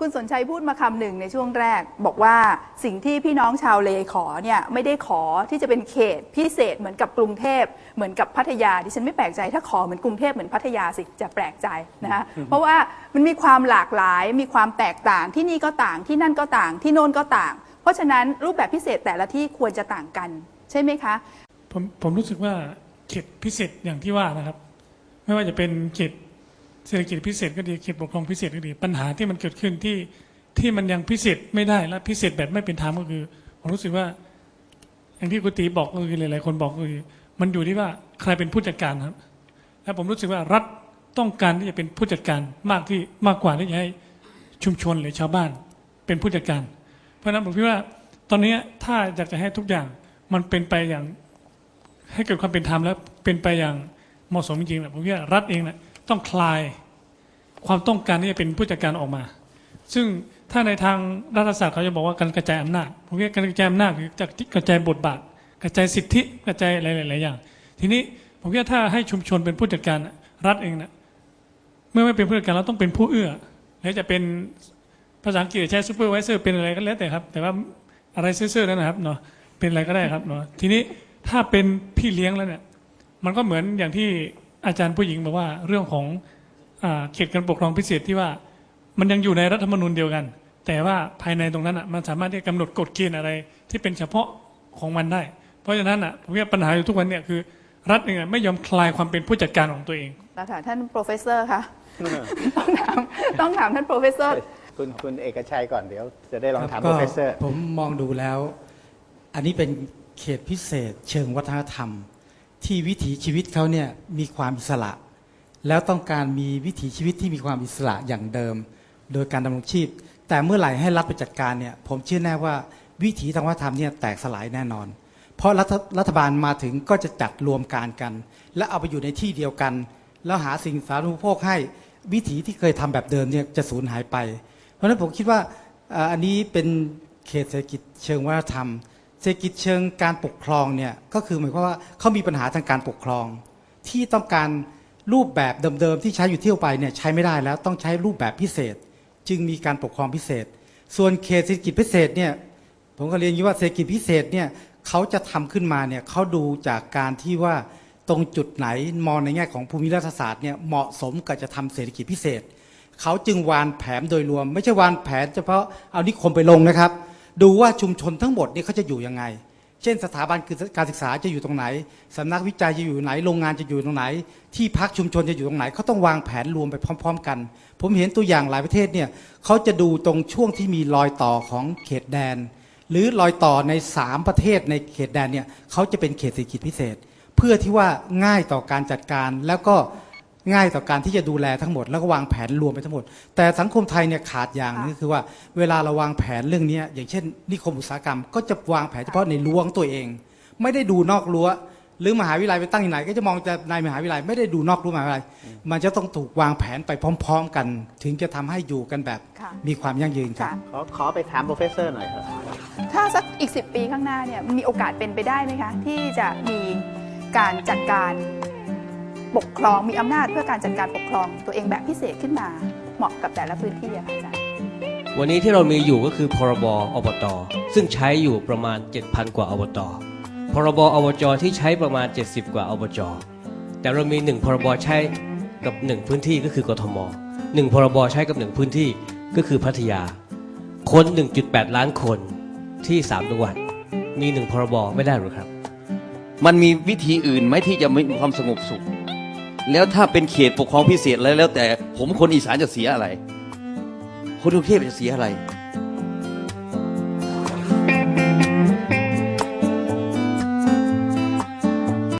คุณสนชัยพูดมาคำหนึ่งในช่วงแรก บอกว่าสิ่งที่พี่น้องชาวเลขอเนี่ยไม่ได้ขอที่จะเป็นเขตพิเศษเหมือนกับกรุงเทพเหมือนกับพัทยาดิฉันไม่แปลกใจถ้าขอเหมือนกรุงเทพเหมือนพัทยาสิจะแปลกใจนะคะเพราะว่ามันมีความหลากหลายมีความแตกต่างที่นี่ก็ต่างที่นั่นก็ต่างที่โน่นก็ต่าง เพราะฉะนั้นรูปแบบพิเศษแต่ละที่ควรจะต่างกัน ใช่ไหมคะผมผมรู้สึกว่าเขตพิเศษอย่างที่ว่านะครับ ไม่ว่าจะเป็นเขต เศรษฐกิจพิเศษก็ดีเขตปกครองพิเศษก็ดี ปัญหาที่มันเกิดขึ้นที่ที่มันยังพิเศษไม่ได้และพิเศษแบบไม่เป็นธรรมก็คือผมรู้สึกว่า อย่างที่กุฏิบอกก็คือหลายๆคนบอกก็คือมันอยู่ที่ว่าใครเป็นผู้จัดการครับ และผมรู้สึกว่ารัฐต้องการที่จะเป็นผู้จัดการมากที่มากกว่าที่จะให้ชุมชนหรือชาวบ้านเป็นผู้จัดการ เพราะฉะนั้นผมคิดว่าตอนนี้ถ้าอยากจะให้ทุกอย่างมันเป็นไปอย่างให้เกิดความเป็นธรรมและเป็นไปอย่างเหมาะสมจริงๆนะผมคิดว่ารัฐเองนะ ต้องคลายความต้องการที่จะเป็นผู้จัดการออกมา ซึ่งถ้าในทางรัฐศาสตร์เขาจะบอกว่าการกระจายอำนาจผมว่าการกระจายอำนาจคือจะกระจายบทบาท กระจายสิทธิกระจายหลายๆอย่าง ทีนี้ผมว่าถ้าให้ชุมชนเป็นผู้จัดการรัฐเองนะเมื่อไม่เป็นผู้จัดการเราต้องเป็นผู้เอื้อแล้วจะเป็นภาษาอังกฤษใช้ซูเปอร์ไวเซอร์เป็นอะไรก็แล้วแต่ครับ แต่ว่าอะไรเซื่อๆนั่นนะครับเนาะเป็นอะไรก็ได้ครับเนาะทีนี้ถ้าเป็นพี่เลี้ยงแล้วเนี่ยมันก็เหมือนอย่างที่ อาจารย์ผู้หญิงบอกว่าเรื่องของอาเขตการปกครองพิเศษที่ว่า มันยังอยู่ในรัฐธรรมนูญเดียวกัน แต่ว่าภายในตรงนั้นอะมันสามารถที่จะกำหนดกฎเกณฑ์อะไร ที่เป็นเฉพาะของมันได้ เพราะฉะนั้นอะผมว่าปัญหาอยู่ทุกวันเนี่ยคือ รัฐเองอะไม่ยอมคลายความเป็นผู้จัดการของตัวเอง แล้วค่ะท่าน professor คะต้องถามต้องถามท่าน professor คุณคุณเอกชัยก่อนเดี๋ยว จะได้ลองถามคโปบรก็เฟสเซอร์ ผมมองดูแล้ว อันนี้เป็นเขตพิเศษเชิงวัฒนธรรม ที่วิถีชีวิตเขาเนี่ยมีความอิสระ แล้วต้องการมีวิถีชีวิตที่มีความอิสระอย่างเดิม โดยการดำรงชีพ แต่เมื่อไหร่ให้รัฐไปจัดการเนี่ยผมเชื่อแน่ว่าวิถีทางวัฒนธรรมเนี่ยแตกสลายแน่นอน เพราะรัฐรัฐบาลมาถึงก็จะจัดรวมการกัน และเอาไปอยู่ในที่เดียวกัน แล้วหาสิ่งสาธารณูปโภคให้วิถีที่เคยทำแบบเดิมเนี่ยจะสูญหายไป เพราะฉะนั้นผมคิดว่าอันนี้เป็นเขตเศรษฐกิจเชิงวัฒนธรรม ศรษฐกิจเชิงการปกครองเนี่ยก็คือหมายความว่าเขามีปัญหาทางการปกครอง ที่ต้องการรูปแบบเดิมๆที่ใช้อยู่เที่ยวไปเนี่ยใช้ไม่ได้แล้วต้องใช้รูปแบบพิเศษ จึงมีการปกครองพิเศษ ส่วนเขตเศรษฐกิจพิเศษเนี่ยผมก็เรียนอย่างนี้ว่าเศรษฐกิจพิเศษเนี่ยเขาจะทำขึ้นมาเนี่ยเขาดูจากการที่ว่าตรงจุดไหนมองในแง่ของภูมิรัฐศาสตร์เนี่ยเหมาะสมกับจะทำเศรษฐกิจพิเศษเขาจึงวางแผนโดยรวม ไม่ใช่วางแผนเฉพาะเอานิคมไปลงนะครับ ดูว่าชุมชนทั้งหมดนี่เขาจะอยู่ยังไง เช่นสถาบันคือการศึกษาจะอยู่ตรงไหนสำนักวิจัยจะอยู่ไหนโรงงานจะอยู่ตรงไหน ที่พักชุมชนจะอยู่ตรงไหนเขาต้องวางแผนรวมไปพร้อม ๆ กัน ผมเห็นตัวอย่างหลายประเทศเนี่ยเขาจะดูตรงช่วงที่มีรอยต่อของเขตแดน หรือรอยต่อในสามประเทศในเขตแดนเนี่ยเขาจะเป็นเขตเศรษฐกิจพิเศษ เพื่อที่ว่าง่ายต่อการจัดการแล้วก็ ง่ายต่อการที่จะดูแลทั้งหมด แล้วก็วางแผนรวมไปทั้งหมด แต่สังคมไทยเนี่ยขาดอย่างหนึงก็คือว่าเวลาเราวางแผนเรื่องเนี้ยอย่างเช่น นิคมอุตสาหกรรมก็จะวางแผนเฉพาะในรั้วของตัวเอง ไม่ได้ดูนอกรั้วหรือมหาวิทยาลัยไปตั้งที่ไหน ก็จะมองแต่ในมหาวิทยาลัยไม่ได้ดูนอกรั้วมหาวิทยาลัย มันจะต้องถูกวางแผนไปพร้อม ๆ กัน ถึงจะทำให้อยู่กันแบบค่ะมีความยั่งยืนครับค่ะขอขอไปถามโปรเฟสเซอร์หน่อยครับถ้าสักอีก 10 ปีข้างหน้าเนี่ยมีโอกาสเป็นไปได้ไหมคะ ที่จะมีการจัดการ ปกครองมีอำนาจเพื่อการจัดการปกครองตัวเองแบบพิเศษขึ้นมาเหมาะกับแต่ละพื้นที่อะค่ะอาจารย์วันนี้ที่เรามีอยู่ก็คือพรบอบต ซึ่งใช้อยู่ประมาณ 7,000 กว่าอบต พรบอบจที่ใช้ประมาณ 70 กว่าอบจ แต่เรามีหนึ่งพรบใช้กับหนึ่งพื้นที่ก็คือกทมหนึ่งพรบใช้กับหนึ่งพื้นที่ก็คือพัทยา คน 1.8 ล้านคนที่3จังหวัดมีหนึ่งพรบไม่ได้หรือครับ มันมีวิธีอื่นไหมที่จะมีความสงบสุข แล้วถ้าเป็นเขตปกครองพิเศษแล้วแล้วแต่ผมคนอีสานจะเสียอะไร คนกรุงเทพจะเสียอะไร